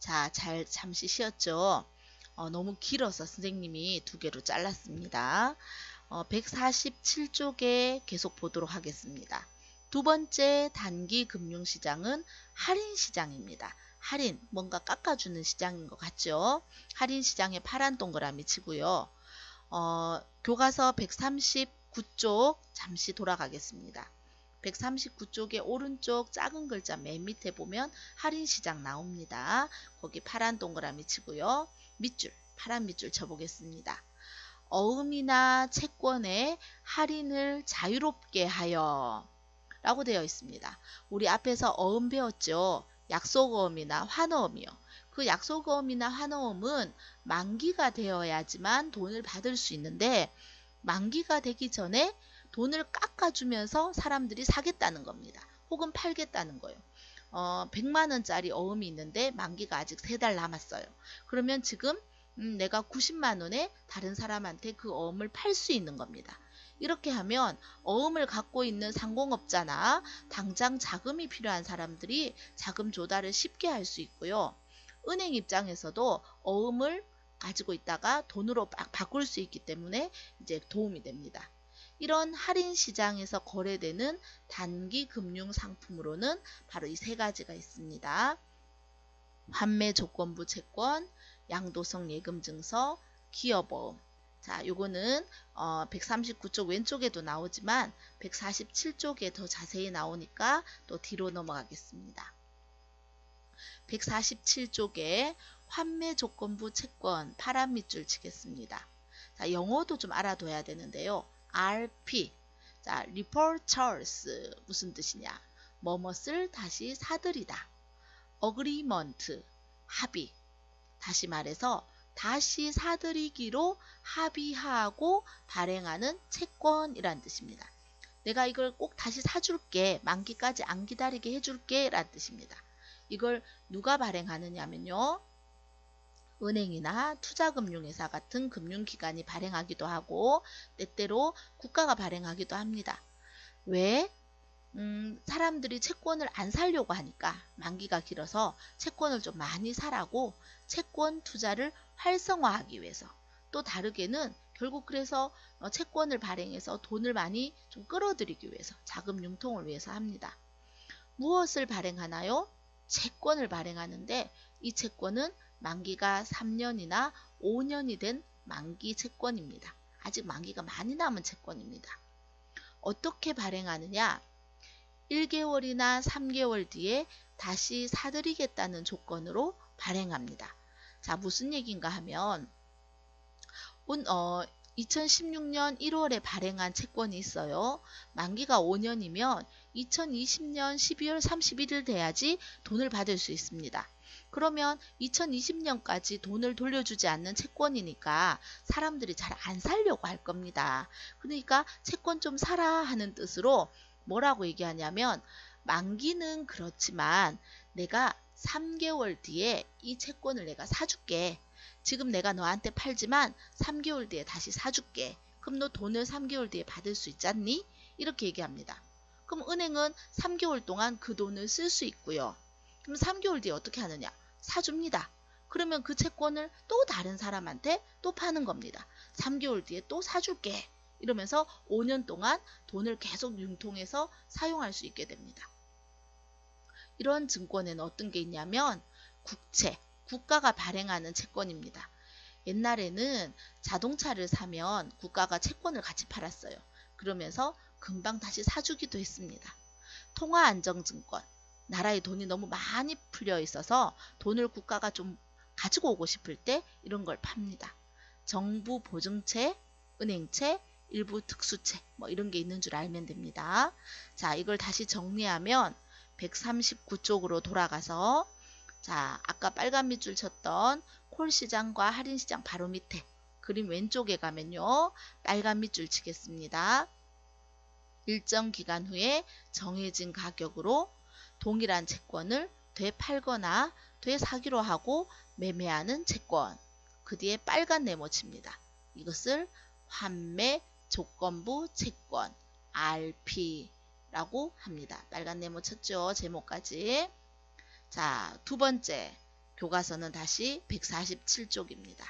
자, 잘 잠시 쉬었죠? 어, 너무 길어서 선생님이 두 개로 잘랐습니다. 어, 147쪽에 계속 보도록 하겠습니다. 두 번째 단기 금융시장은 할인시장입니다. 할인, 뭔가 깎아주는 시장인 것 같죠? 할인시장의 파란 동그라미 치고요. 어, 교과서 139쪽 잠시 돌아가겠습니다. 139쪽의 오른쪽 작은 글자 맨 밑에 보면 할인시장 나옵니다. 거기 파란 동그라미 치고요. 밑줄, 파란 밑줄 쳐보겠습니다. 어음이나 채권의 할인을 자유롭게 하여 라고 되어 있습니다. 우리 앞에서 어음 배웠죠. 약속어음이나 환어음이요. 그 약속어음이나 환어음은 만기가 되어야지만 돈을 받을 수 있는데 만기가 되기 전에 돈을 깎아주면서 사람들이 사겠다는 겁니다. 혹은 팔겠다는 거예요. 어, 100만 원짜리 어음이 있는데 만기가 아직 3달 남았어요. 그러면 지금 음, 내가 90만 원에 다른 사람한테 그 어음을 팔 수 있는 겁니다. 이렇게 하면 어음을 갖고 있는 상공업자나 당장 자금이 필요한 사람들이 자금 조달을 쉽게 할 수 있고요. 은행 입장에서도 어음을 가지고 있다가 돈으로 바꿀 수 있기 때문에 이제 도움이 됩니다. 이런 할인 시장에서 거래되는 단기 금융 상품으로는 바로 이 세 가지가 있습니다. 환매 조건부 채권, 양도성 예금 증서, 기업보험. 자, 요거는 어, 139쪽 왼쪽에도 나오지만 147쪽에 더 자세히 나오니까 또 뒤로 넘어가겠습니다. 147쪽에 환매 조건부 채권 파란 밑줄 치겠습니다. 자, 영어도 좀 알아둬야 되는데요. RP. 자, reporters 무슨 뜻이냐? 뭐뭇을 다시 사들이다. agreement 합의. 다시 말해서 다시 사들이기로 합의하고 발행하는 채권이란 뜻입니다. 내가 이걸 꼭 다시 사줄게. 만기까지 안 기다리게 해줄게. 란 뜻입니다. 이걸 누가 발행하느냐면요. 은행이나 투자금융회사 같은 금융기관이 발행하기도 하고 때때로 국가가 발행하기도 합니다. 왜? 음, 사람들이 채권을 안 살려고 하니까 만기가 길어서 채권을 좀 많이 사라고 채권 투자를 활성화하기 위해서 또 다르게는 결국 그래서 어, 채권을 발행해서 돈을 많이 좀 끌어들이기 위해서 자금 융통을 위해서 합니다. 무엇을 발행하나요? 채권을 발행하는데 이 채권은 만기가 3년이나 5년이 된 만기 채권입니다. 아직 만기가 많이 남은 채권입니다. 어떻게 발행하느냐? 1개월이나 3개월 뒤에 다시 사들이겠다는 조건으로 발행합니다. 자, 무슨 얘기인가 하면 어, 2016년 1월에 발행한 채권이 있어요. 만기가 5년이면 2020년 12월 31일 돼야지 돈을 받을 수 있습니다. 그러면 2020년까지 돈을 돌려주지 않는 채권이니까 사람들이 잘 안 살려고 할 겁니다. 그러니까 채권 좀 사라 하는 뜻으로 뭐라고 얘기하냐면 만기는 그렇지만 내가 3개월 뒤에 이 채권을 내가 사줄게. 지금 내가 너한테 팔지만 3개월 뒤에 다시 사줄게. 그럼 너 돈을 3개월 뒤에 받을 수 있잖니? 이렇게 얘기합니다. 그럼 은행은 3개월 동안 그 돈을 쓸 수 있고요. 그럼 3개월 뒤에 어떻게 하느냐? 사줍니다. 그러면 그 채권을 또 다른 사람한테 또 파는 겁니다. 3개월 뒤에 또 사줄게. 이러면서 5년 동안 돈을 계속 융통해서 사용할 수 있게 됩니다. 이런 증권에는 어떤 게 있냐면 국채, 국가가 발행하는 채권입니다. 옛날에는 자동차를 사면 국가가 채권을 같이 팔았어요. 그러면서 금방 다시 사주기도 했습니다. 통화안정증권, 나라에 돈이 너무 많이 풀려 있어서 돈을 국가가 좀 가지고 오고 싶을 때 이런 걸 팝니다. 정부 보증채, 은행채, 일부 특수채 뭐 이런 게 있는 줄 알면 됩니다. 자 이걸 다시 정리하면 139쪽으로 돌아가서 자 아까 빨간 밑줄 쳤던 콜 시장과 할인 시장 바로 밑에 그림 왼쪽에 가면요 빨간 밑줄 치겠습니다. 일정 기간 후에 정해진 가격으로 동일한 채권을 되팔거나 되사기로 하고 매매하는 채권 그 뒤에 빨간 네모 칩니다. 이것을 환매 조건부 채권 RP라고 합니다. 빨간 네모 쳤죠. 제목까지. 자, 두 번째 교과서는 다시 147쪽입니다.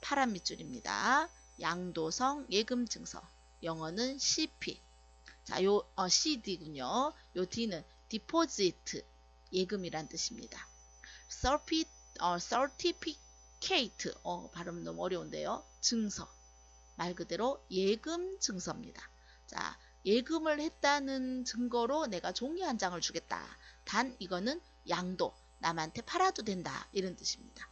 파란 밑줄입니다. 양도성 예금 증서 영어는 CP 자, 요 어, CD군요. 요 D는 deposit 예금이란 뜻입니다. certi, 어, certificate 어, 발음 너무 어려운데요. 증서 말 그대로 예금 증서입니다. 자, 예금을 했다는 증거로 내가 종이 한 장을 주겠다. 단 이거는 양도 남한테 팔아도 된다 이런 뜻입니다.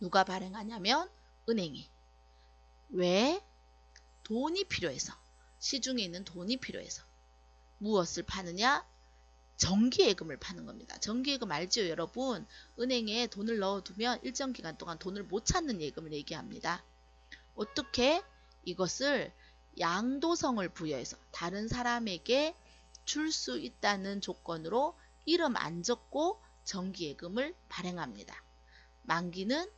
누가 발행하냐면 은행이 왜 돈이 필요해서 시중에 있는 돈이 필요해서 무엇을 파느냐 정기예금을 파는 겁니다. 정기예금 알지요 여러분? 은행에 돈을 넣어두면 일정 기간 동안 돈을 못 찾는 예금을 얘기합니다. 어떻게 이것을 양도성을 부여해서 다른 사람에게 줄 수 있다는 조건으로 이름 안 적고 정기예금을 발행합니다. 만기는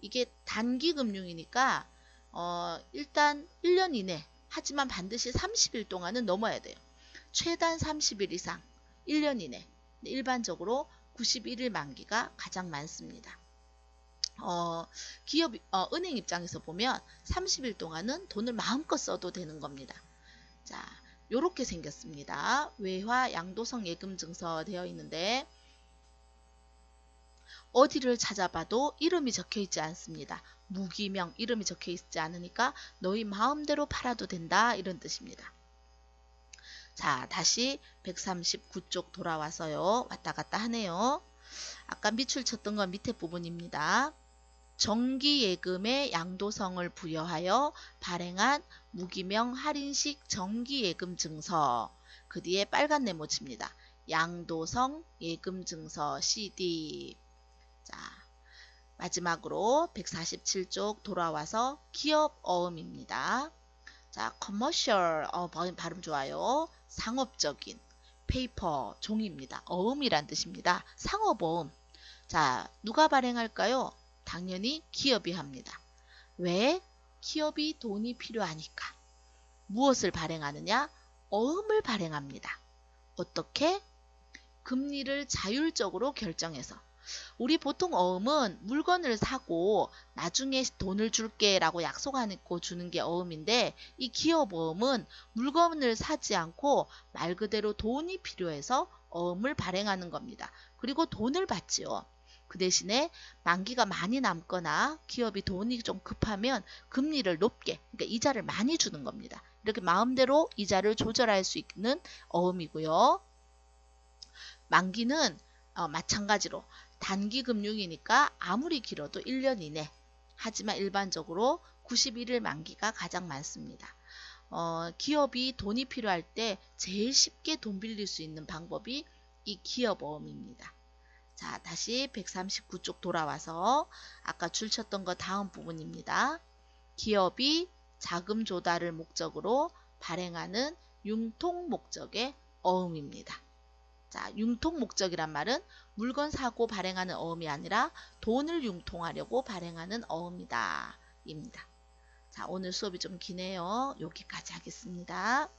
이게 단기 금융이니까 어, 일단 1년 이내 하지만 반드시 30일 동안은 넘어야 돼요. 최단 30일 이상 1년 이내 일반적으로 91일 만기가 가장 많습니다. 어, 기업, 어, 은행 입장에서 보면 30일 동안은 돈을 마음껏 써도 되는 겁니다. 자, 요렇게 생겼습니다. 외화 양도성 예금 증서 되어 있는데 어디를 찾아봐도 이름이 적혀 있지 않습니다. 무기명 이름이 적혀 있지 않으니까 너희 마음대로 팔아도 된다 이런 뜻입니다. 자 다시 139쪽 돌아와서요 왔다 갔다 하네요. 아까 밑줄 쳤던 건 밑에 부분입니다. 정기예금의 양도성을 부여하여 발행한 무기명 할인식 정기예금 증서 그 뒤에 빨간 네모 칩니다. 양도성 예금 증서 CD 자 마지막으로 147쪽 돌아와서 기업 어음입니다. 자, commercial 어, 발음 좋아요. 상업적인 페이퍼 종입니다. 어음이란 뜻입니다. 상업 어음. 자, 누가 발행할까요? 당연히 기업이 합니다. 왜? 기업이 돈이 필요하니까. 무엇을 발행하느냐? 어음을 발행합니다. 어떻게? 금리를 자율적으로 결정해서 우리 보통 어음은 물건을 사고 나중에 돈을 줄게 라고 약속하고 주는 게 어음인데 이 기업 어음은 물건을 사지 않고 말 그대로 돈이 필요해서 어음을 발행하는 겁니다. 그리고 돈을 받지요. 그 대신에 만기가 많이 남거나 기업이 돈이 좀 급하면 금리를 높게 그러니까 이자를 많이 주는 겁니다. 이렇게 마음대로 이자를 조절할 수 있는 어음이고요. 만기는 어, 마찬가지로 단기 금융이니까 아무리 길어도 1년 이내 하지만 일반적으로 91일 만기가 가장 많습니다. 어, 기업이 돈이 필요할 때 제일 쉽게 돈 빌릴 수 있는 방법이 이 기업어음입니다. 자 다시 139쪽 돌아와서 아까 줄 쳤던 거 다음 부분입니다. 기업이 자금 조달을 목적으로 발행하는 융통 목적의 어음입니다. 자, 융통 목적이란 말은 물건 사고 발행하는 어음이 아니라 돈을 융통하려고 발행하는 어음이다. 입니다. 자, 오늘 수업이 좀 기네요. 여기까지 하겠습니다.